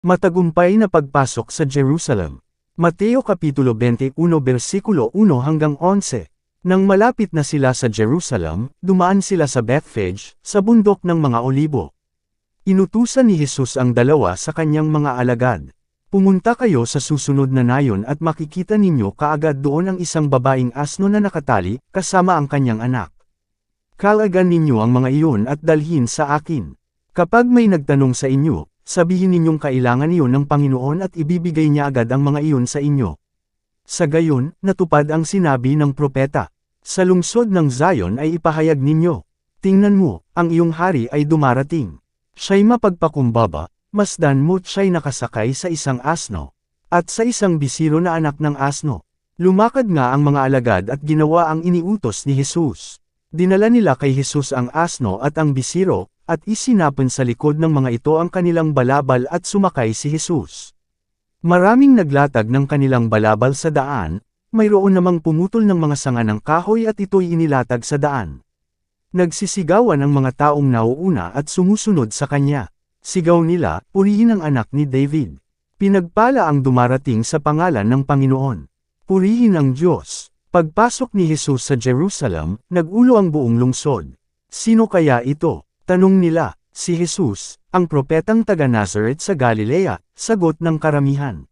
Matagumpay na pagpasok sa Jerusalem. Mateo Kapitulo 21 versikulo 1 hanggang 11. Nang malapit na sila sa Jerusalem, dumaan sila sa Bethphage, sa bundok ng mga olibo. Inutusan ni Jesus ang dalawa sa kanyang mga alagad. Pumunta kayo sa susunod na nayon at makikita ninyo kaagad doon ang isang babaeng asno na nakatali, kasama ang kanyang anak. Kalagan ninyo ang mga iyon at dalhin sa akin. Kapag may nagtanong sa inyo, sabihin ninyong kailangan iyon ng Panginoon at ibibigay niya agad ang mga iyon sa inyo. Sa gayon, natupad ang sinabi ng propeta. Sa lungsod ng Zion ay ipahayag ninyo. Tingnan mo, ang iyong hari ay dumarating. Siya'y mapagpakumbaba, masdan mo't siya'y nakasakay sa isang asno. At sa isang bisiro na anak ng asno. Lumakad nga ang mga alagad at ginawa ang iniutos ni Jesus. Dinala nila kay Jesus ang asno at ang bisiro, at isinapon sa likod ng mga ito ang kanilang balabal at sumakay si Jesus. Maraming naglatag ng kanilang balabal sa daan, mayroon namang pumutol ng mga sanga ng kahoy at ito'y inilatag sa daan. Nagsisigawan ang mga taong nauuna at sumusunod sa kanya. Sigaw nila, purihin ang anak ni David. Pinagpala ang dumarating sa pangalan ng Panginoon. Purihin ang Diyos. Pagpasok ni Jesus sa Jerusalem, nagulo ang buong lungsod. Sino kaya ito? Tanong nila, si Jesus, ang propetang taga Nazareth sa Galilea, sagot ng karamihan.